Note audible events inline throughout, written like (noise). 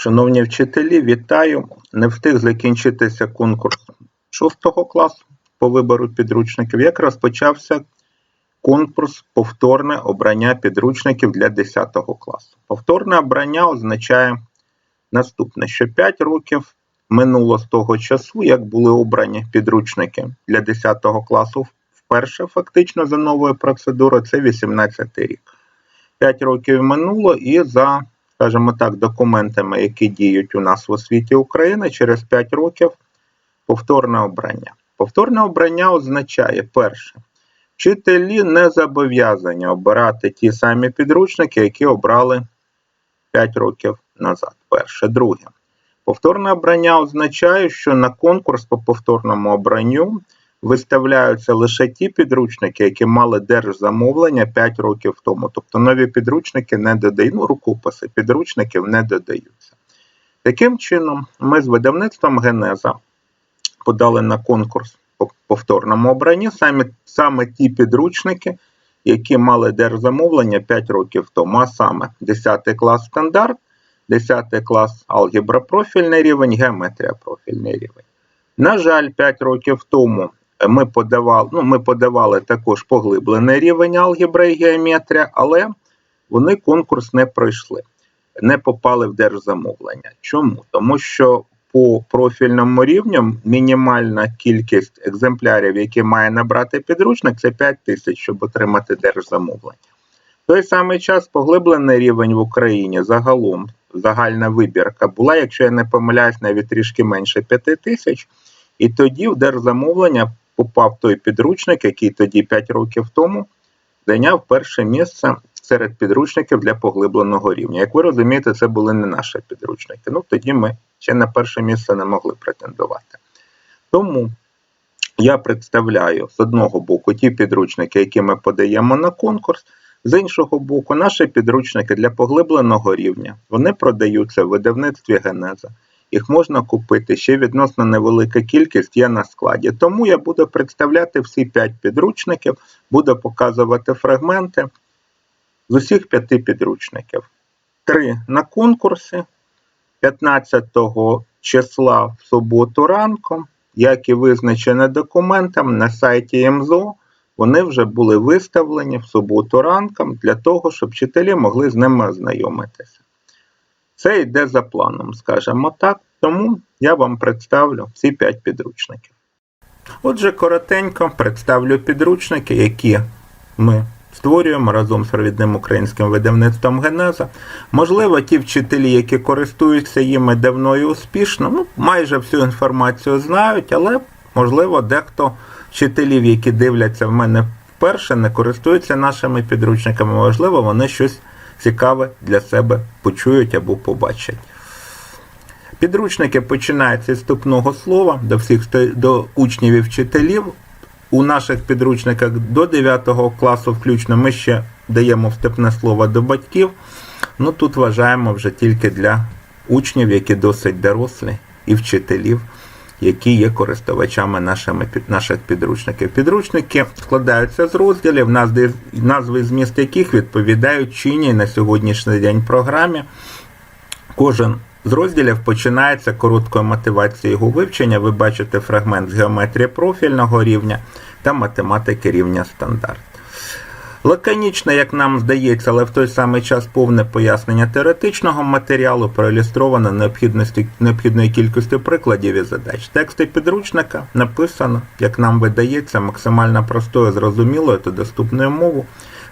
Шановні вчителі, вітаю! Не встиг закінчитися конкурс 6 класу по вибору підручників, як розпочався конкурс повторне обрання підручників для 10 класу. Повторне обрання означає наступне, що 5 років минуло з того часу, як були обрані підручники для 10 класу вперше, фактично за новою процедурою, це 18 рік. 5 років минуло і за скажімо так, документами, які діють у нас в освіті України, через 5 років повторне обрання. Повторне обрання означає, перше, вчителі не зобов'язані обирати ті самі підручники, які обрали 5 років назад. Перше. Друге. Повторне обрання означає, що на конкурс по повторному обранню виставляються лише ті підручники, які мали держзамовлення 5 років тому. Тобто нові підручники не додають, ну, рукописи підручників не додаються. Таким чином, ми з видавництвом Генеза подали на конкурс по повторному обранні саме, саме ті підручники, які мали держзамовлення 5 років тому, а саме 10 клас стандарт, 10 клас алгебра профільний рівень, геометрія профільний рівень. На жаль, 5 років тому ми подавали, ну, ми подавали також поглиблений рівень алгебра і геометрія, але вони конкурс не пройшли, не попали в держзамовлення. Чому? Тому що по профільному рівню мінімальна кількість екземплярів, які має набрати підручник, це 5 тисяч, щоб отримати держзамовлення. В той самий час поглиблений рівень в Україні загалом, загальна вибірка була, якщо я не помиляюсь, навіть трішки менше 5 тисяч. І тоді в держзамовлення попав той підручник, який тоді 5 років тому зайняв перше місце серед підручників для поглибленого рівня. Як ви розумієте, це були не наші підручники. Ну тоді ми ще на перше місце не могли претендувати. Тому я представляю з одного боку ті підручники, які ми подаємо на конкурс. З іншого боку, наші підручники для поглибленого рівня вони продаються в видавництві Генеза. Їх можна купити ще відносно невелика кількість є на складі. Тому я буду представляти всі 5 підручників, буду показувати фрагменти з усіх 5 підручників. Три на конкурсі 15 числа в суботу ранком, як і визначено документом на сайті МЗО, вони вже були виставлені в суботу ранком для того, щоб вчителі могли з ними ознайомитися. Це йде за планом, скажімо так, тому я вам представлю всі 5 підручників. Отже, коротенько представлю підручники, які ми створюємо разом з провідним українським видавництвом Генеза. Можливо, ті вчителі, які користуються їми давно і успішно, ну, майже всю інформацію знають, але, можливо, дехто вчителів, які дивляться в мене вперше, не користуються нашими підручниками, можливо, вони щось цікаве для себе почують або побачать. Підручники починаються з вступного слова до всіх до учнів і вчителів. У наших підручниках до 9 класу включно ми ще даємо вступне слово до батьків. Ну тут вважаємо вже тільки для учнів, які досить дорослі, і вчителів, які є користувачами нашими, наших підручників. Підручники складаються з розділів, назви, назви зміст яких відповідають чинній на сьогоднішній день програмі. Кожен з розділів починається короткою мотивацією його вивчення. Ви бачите фрагмент з геометрії профільного рівня та математики рівня стандарт. Лаконічно, як нам здається, але в той самий час повне пояснення теоретичного матеріалу проілюстровано необхідною кількістю прикладів і задач. Тексти підручника написано, як нам видається, максимально простою, зрозумілою та доступною мовою,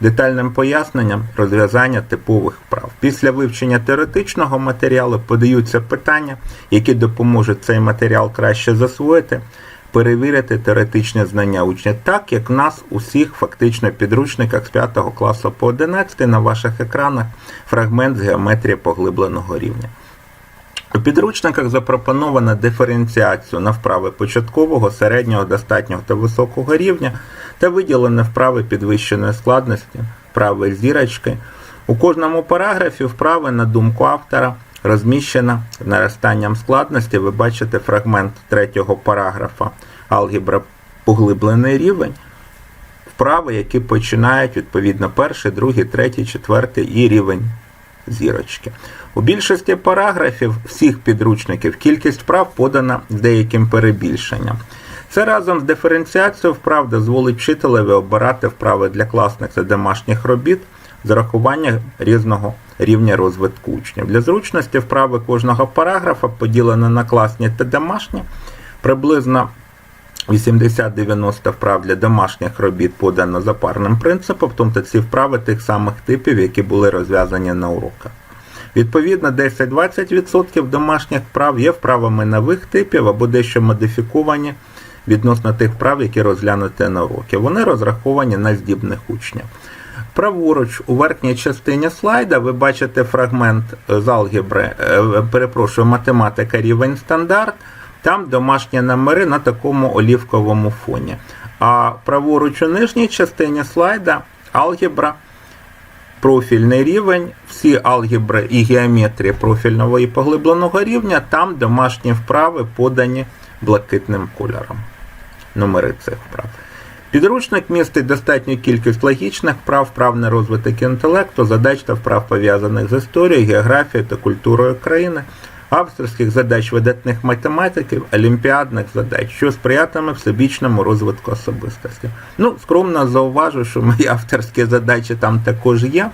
детальним поясненням розв'язання типових вправ. Після вивчення теоретичного матеріалу подаються питання, які допоможуть цей матеріал краще засвоїти перевірити теоретичне знання учня, так як нас усіх фактично підручниках з 5 класу по 11 на ваших екранах фрагмент з геометрії поглибленого рівня. У підручниках запропоновано диференціацію на вправи початкового, середнього, достатнього та високого рівня та виділені вправи підвищеної складності, вправи зірочки. У кожному параграфі вправи на думку автора розміщена наростанням складності. Ви бачите фрагмент третього параграфа алгебра поглиблений рівень. Вправи, які починають відповідно перший, другий, третій, четвертий і рівень зірочки. У більшості параграфів всіх підручників кількість вправ подана деяким перебільшенням. Це разом з диференціацією вправ дозволить вчителеві обирати вправи для класних та домашніх робіт з урахуванням різного рівня розвитку учнів. Для зручності вправи кожного параграфа поділено на класні та домашні. Приблизно 80-90 вправ для домашніх робіт подано за парним принципом, тобто ці вправи тих самих типів, які були розв'язані на уроках. Відповідно, 10-20% домашніх вправ є вправами нових типів або дещо модифіковані відносно тих вправ, які розглянуті на уроки. Вони розраховані на здібних учнів. Праворуч у верхній частині слайда ви бачите фрагмент з алгебри, е, перепрошую, математика рівень стандарт. Там домашні номери на такому олівковому фоні. А праворуч у нижній частині слайда алгебра, профільний рівень, всі алгебри і геометрії профільного і поглибленого рівня, там домашні вправи подані блакитним кольором. Номери цих вправ. Підручник містить достатню кількість логічних вправ, вправ на розвиток інтелекту, задач та вправ пов'язаних з історією, географією та культурою країни, авторських задач видатних математиків, олімпіадних задач, що сприятиме всебічному розвитку особистості. Ну, скромно зауважу, що мої авторські задачі там також є.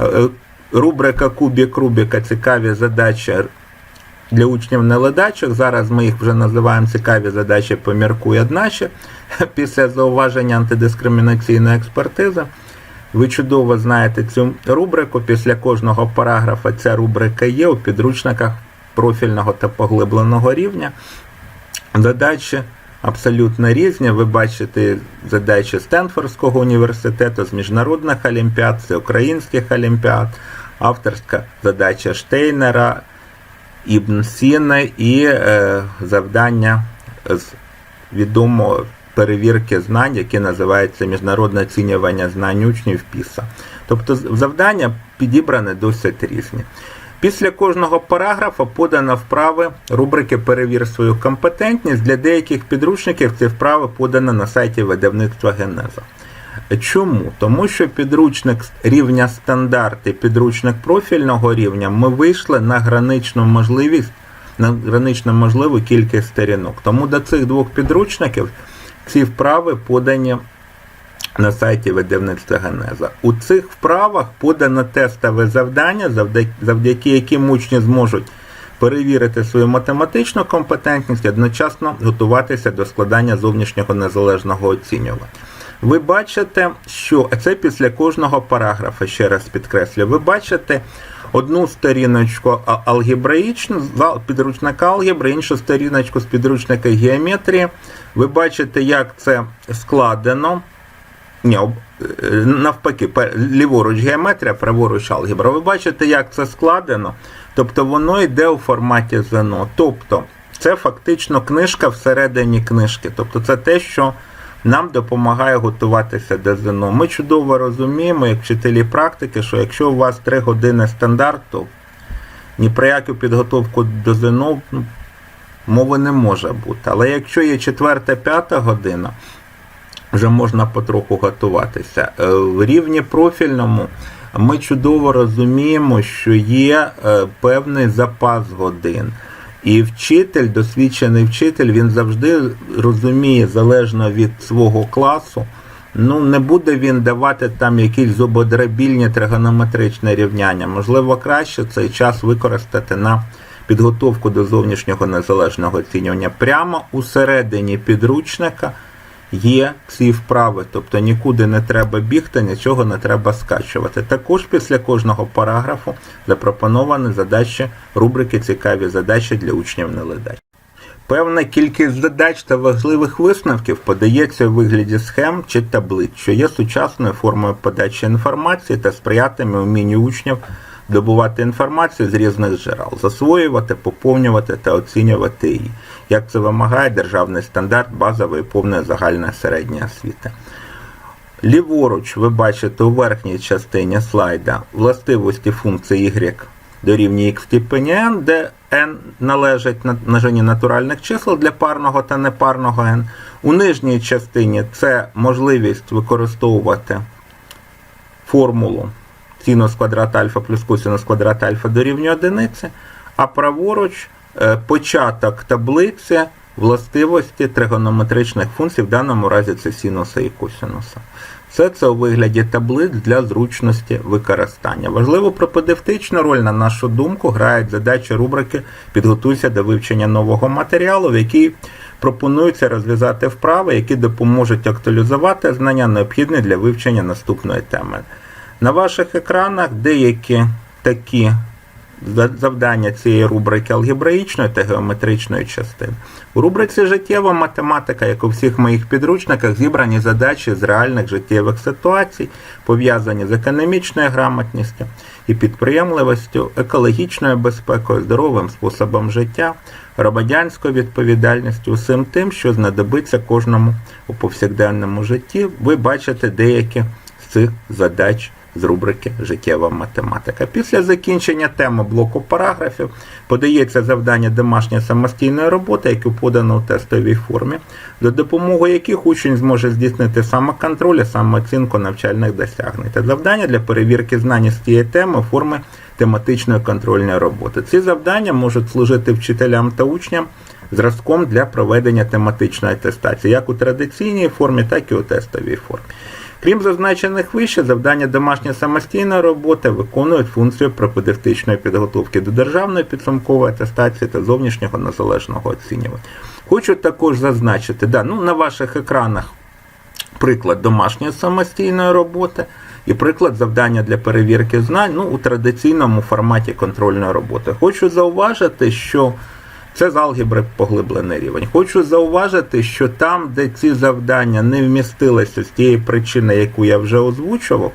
Е, Рубрика Кубік Рубіка цікаві задачі для учнів неледачок. Зараз ми їх вже називаємо цікаві задачі поміркуй одначе. (laughs) Після зауваження антидискримінаційної експертизи. Ви чудово знаєте цю рубрику. Після кожного параграфа ця рубрика є у підручниках профільного та поглибленого рівня. Задачі абсолютно різні. Ви бачите задачі Стенфордського університету з міжнародних олімпіад, з українських олімпіад, авторська задача Штейнера, Ібн Сіна і е, завдання з відомої перевірки знань, яке називається Міжнародне оцінювання знань учнів ПІСА. Тобто завдання підібрані досить різні. Після кожного параграфа подано вправи рубрики Перевір свою компетентність. Для деяких підручників ці вправи подано на сайті видавництва Генеза. Чому? Тому що підручник рівня стандарт і підручник профільного рівня ми вийшли на граничну можливість, на гранично можливу кількість сторінок. Тому до цих двох підручників ці вправи подані на сайті видавництва Генеза. У цих вправах подано тестове завдання, завдяки, яким учні зможуть перевірити свою математичну компетентність одночасно готуватися до складання зовнішнього незалежного оцінювання. Ви бачите, що це після кожного параграфа, ще раз підкреслю, ви бачите одну сторіночку алгебраїчну, з підручника алгебри, іншу сторіночку з підручника геометрії. Ви бачите, як це складено. Ні, е, навпаки, ліворуч геометрія, праворуч алгебра. Ви бачите, як це складено. Тобто воно йде у форматі ЗНО. Тобто, це фактично книжка всередині книжки. Тобто, це те, що нам допомагає готуватися до ЗНО. Ми чудово розуміємо, як вчителі практики, що якщо у вас 3 години стандарту, ні про яку підготовку до ЗНО ну, мови не може бути. Але якщо є 4-5 година, вже можна потроху готуватися. Е, в рівні профільному ми чудово розуміємо, що є е, певний запас годин. І вчитель, досвідчений вчитель, він завжди розуміє, залежно від свого класу, ну не буде він давати там якісь зубодрабільні тригонометричні рівняння. Можливо, краще цей час використати на підготовку до зовнішнього незалежного оцінювання. Прямо у середині підручника є ці вправи, тобто нікуди не треба бігти, нічого не треба скачувати. Також після кожного параграфу запропоновані задачі рубрики Цікаві задачі для учнів неледач. Певна кількість задач та важливих висновків подається у вигляді схем чи таблиць, що є сучасною формою подачі інформації та сприятиме умінню учнів добувати інформацію з різних джерел, засвоювати, поповнювати та оцінювати її, як це вимагає державний стандарт базової повної загальної середньої освіти. Ліворуч, ви бачите у верхній частині слайда властивості функції y дорівнює x в степені n, де n належить множині натуральних чисел для парного та непарного n. У нижній частині це можливість використовувати формулу синус квадрат альфа плюс косинус квадрат альфа дорівнює одиниці, а праворуч початок таблиці властивості тригонометричних функцій, в даному разі це синуса і косинуса. Все це у вигляді таблиць для зручності використання. Важливу пропедевтичну роль, на нашу думку, грають задачі рубрики Підготуйся до вивчення нового матеріалу, в якій пропонується розв'язати вправи, які допоможуть актуалізувати знання, необхідні для вивчення наступної теми. На ваших екранах деякі такі завдання цієї рубрики алгебраїчної та геометричної частини. У рубриці Життєва математика, як у всіх моїх підручниках, зібрані задачі з реальних життєвих ситуацій, пов'язані з економічною грамотністю і підприємливістю, екологічною безпекою, здоровим способом життя, громадянською відповідальністю, усім тим, що знадобиться кожному у повсякденному житті. Ви бачите деякі з цих задач з рубрики Життєва математика. Після закінчення теми блоку параграфів подається завдання домашньої самостійної роботи, яке подано у тестовій формі, за допомогою яких учень зможе здійснити самоконтроль і самооцінку навчальних досягнень та завдання для перевірки знань з цієї теми у формі тематичної контрольної роботи. Ці завдання можуть служити вчителям та учням зразком для проведення тематичної атестації, як у традиційній формі, так і у тестовій формі. Крім зазначених вище, завдання домашньої самостійної роботи виконують функцію пропедевтичної підготовки до державної підсумкової атестації та зовнішнього незалежного оцінювання. Хочу також зазначити, да, ну, на ваших екранах приклад домашньої самостійної роботи і приклад завдання для перевірки знань ну, у традиційному форматі контрольної роботи. Хочу зауважити, що це з алгебри поглиблений рівень. Хочу зауважити, що там, де ці завдання не вмістилися з тієї причини, яку я вже озвучував,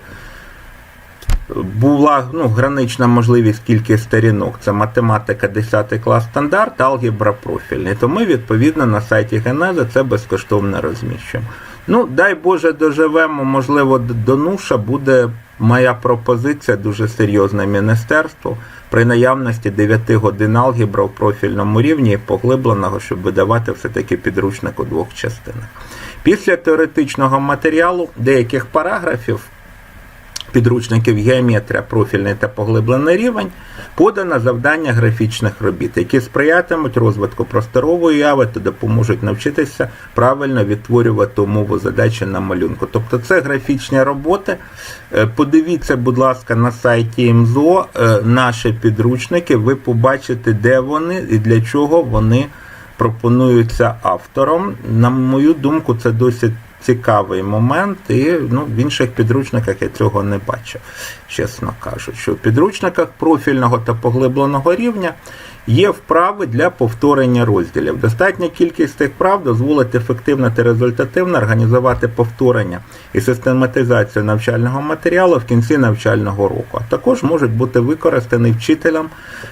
була ну, гранична можливість кількість сторінок. Це математика 10 клас стандарт, алгебра профільний. То ми, відповідно, на сайті Генеза це безкоштовно розміщуємо. Ну, дай Боже, доживемо, можливо, до Нуша буде моя пропозиція дуже серйозна міністерству при наявності 9 годин алгебра в профільному рівні і поглибленого, щоб видавати все-таки підручник у двох частинах. Після теоретичного матеріалу деяких параграфів підручників геометрія, профільний та поглиблений рівень, подано завдання графічних робіт, які сприятимуть розвитку просторової уяви та допоможуть навчитися правильно відтворювати умову задачі на малюнку. Тобто це графічні роботи. Е, Подивіться, будь ласка, на сайті МЗО е, наші підручники, ви побачите, де вони і для чого вони пропонуються автором. На мою думку, це досить цікавий момент, і ну, в інших підручниках я цього не бачив, чесно кажучи. У підручниках профільного та поглибленого рівня є вправи для повторення розділів. Достатня кількість цих вправ дозволить ефективно та результативно організувати повторення і систематизацію навчального матеріалу в кінці навчального року, а також можуть бути використані вчителем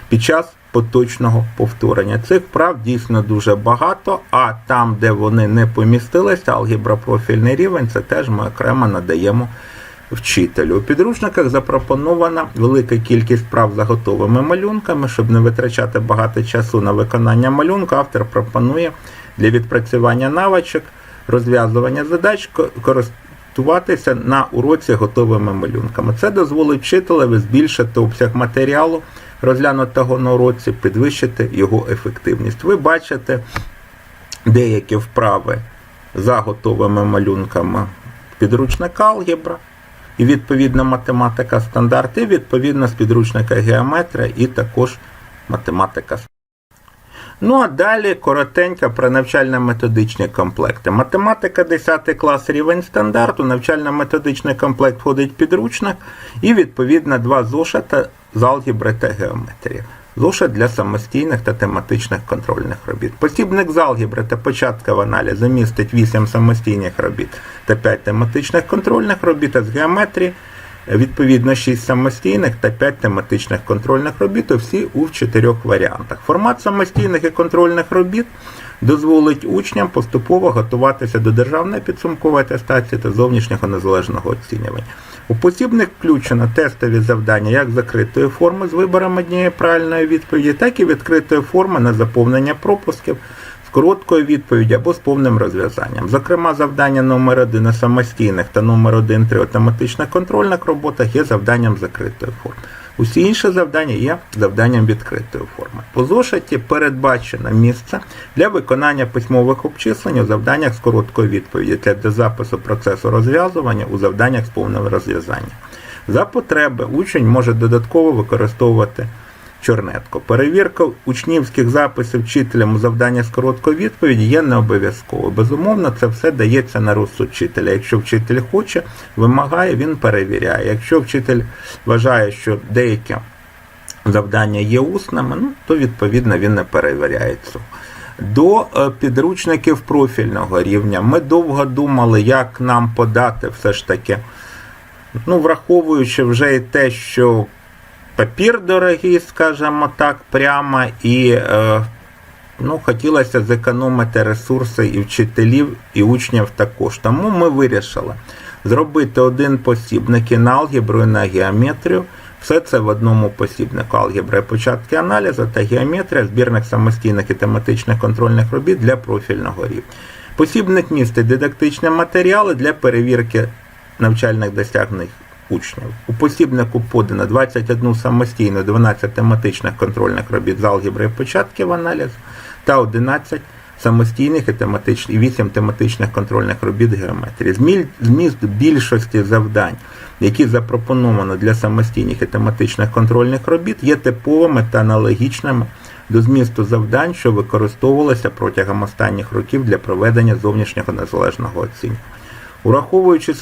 під час поточного повторення. Цих вправ дійсно дуже багато, а там, де вони не помістилися, алгебра профільний рівень, це теж ми окремо надаємо вчителю. У підручниках запропонована велика кількість вправ за готовими малюнками. Щоб не витрачати багато часу на виконання малюнка, автор пропонує для відпрацювання навичок, розв'язування задач ко- користуватися на уроці готовими малюнками. Це дозволить вчителеві збільшити обсяг матеріалу, розглянутого на уроці, підвищити його ефективність. Ви бачите деякі вправи за готовими малюнками підручника алгебра, і відповідна математика стандарт, і відповідно з підручника геометрія, і також математика Ну а далі коротенько про навчально-методичні комплекти. Математика 10 клас рівень стандарту, навчально-методичний комплект входить підручник і відповідно два зошита з алгебри та геометрії. Зошит для самостійних та тематичних контрольних робіт. Посібник з алгебри та початкового аналізу містить 8 самостійних робіт та 5 тематичних контрольних робіт, а з геометрії Відповідно, 6 самостійних та 5 тематичних контрольних робіт, всі у чотирьох варіантах. Формат самостійних і контрольних робіт дозволить учням поступово готуватися до державної підсумкової атестації та зовнішнього незалежного оцінювання. У посібник включено тестові завдання як закритої форми з вибором однієї правильної відповіді, так і відкритої форми на заповнення пропусків, короткою відповіддю або з повним розв'язанням. Зокрема, завдання номер 1 на самостійних та номер 1 3 автоматичних контрольних роботах є завданням закритої форми. Усі інші завдання є завданням відкритої форми. У зошиті передбачено місце для виконання письмових обчислень у завданнях з короткою відповіді для запису процесу розв'язування у завданнях з повним розв'язанням. За потреби учень може додатково використовувати чорнетку. Перевірка учнівських записів вчителям у завдання з короткої відповіді є не обов'язково. Безумовно, це все дається на розсуд вчителя. Якщо вчитель хоче, вимагає, він перевіряє. Якщо вчитель вважає, що деякі завдання є усними, ну, то відповідно він не перевіряє цього. До е, підручників профільного рівня ми довго думали, як нам подати все ж таки, ну, враховуючи вже і те, що папір дорогий, скажімо так, прямо, і е, ну, хотілося зекономити ресурси і вчителів, і учнів також. Тому ми вирішили зробити один посібник і на алгебру, і на геометрію. Все це в одному посібнику алгебра початки аналізу та геометрія, збірник самостійних і тематичних контрольних робіт для профільного рівня. Посібник містить дидактичні матеріали для перевірки навчальних досягнень учнів. У посібнику подано 21 самостійно 12 тематичних контрольних робіт з алгебри початків аналізу та 11 самостійних і тематичних, 8 тематичних контрольних робіт геометрії. Зміст більшості завдань, які запропоновано для самостійних і тематичних контрольних робіт, є типовими та аналогічними до змісту завдань, що використовувалися протягом останніх років для проведення зовнішнього незалежного оцінювання. Ураховуючи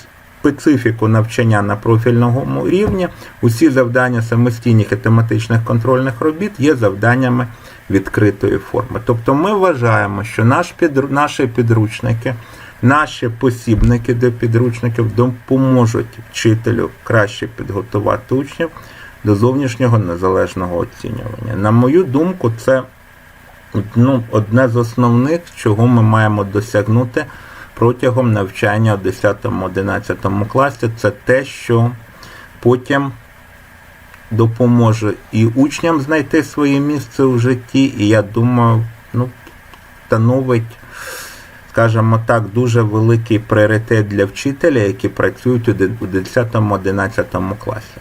специфіку навчання на профільному рівні, усі завдання самостійних і тематичних контрольних робіт є завданнями відкритої форми. Тобто ми вважаємо, що наш підру- наші підручники, наші посібники до підручників допоможуть вчителю краще підготувати учнів до зовнішнього незалежного оцінювання. На мою думку, це ну, одне з основних, чого ми маємо досягнути протягом навчання у 10-11 класі, це те, що потім допоможе і учням знайти своє місце у житті, і я думаю, ну, становить, скажімо так, дуже великий пріоритет для вчителя, які працюють у 10-11 класі.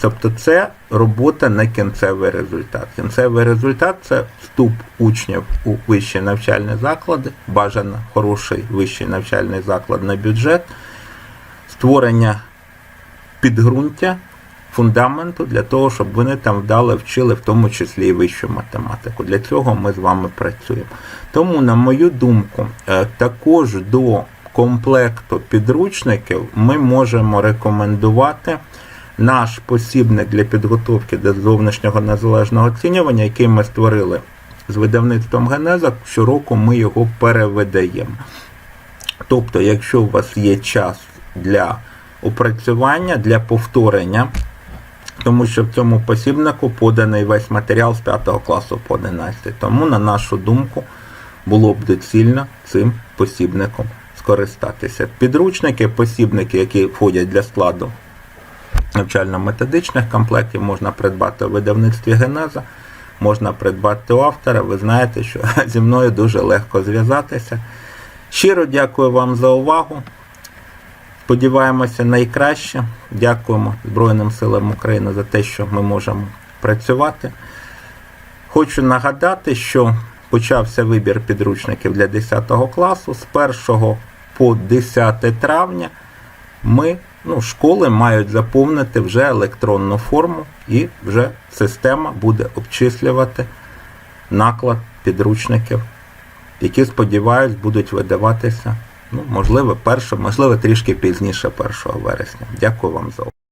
Тобто це робота на кінцевий результат. Кінцевий результат це вступ учнів у вищі навчальні заклади, бажано хороший вищий навчальний заклад на бюджет, створення підґрунтя, фундаменту для того, щоб вони там вдало вчили, в тому числі і вищу математику. Для цього ми з вами працюємо. Тому, на мою думку, е, також до комплекту підручників ми можемо рекомендувати наш посібник для підготовки до зовнішнього незалежного оцінювання, який ми створили з видавництвом Генеза. Щороку ми його переведаємо. Тобто, якщо у вас є час для опрацювання, для повторення, тому що в цьому посібнику поданий весь матеріал з 5 класу по 11. Тому, на нашу думку, було б доцільно цим посібником скористатися. Підручники, посібники, які входять для складу навчально-методичних комплектів, можна придбати у видавництві Генеза, можна придбати у автора. Ви знаєте, що (laughs) зі мною дуже легко зв'язатися. Щиро дякую вам за увагу. Сподіваємося найкраще. Дякуємо Збройним силам України за те, що ми можемо працювати. Хочу нагадати, що почався вибір підручників для 10 класу. З 1 по 10 травня ми, ну, школи мають заповнити вже електронну форму і вже система буде обчислювати наклад підручників, які, сподіваюсь, будуть видаватися, ну, можливо, перше, можливо, трішки пізніше 1 вересня. Дякую вам за увагу.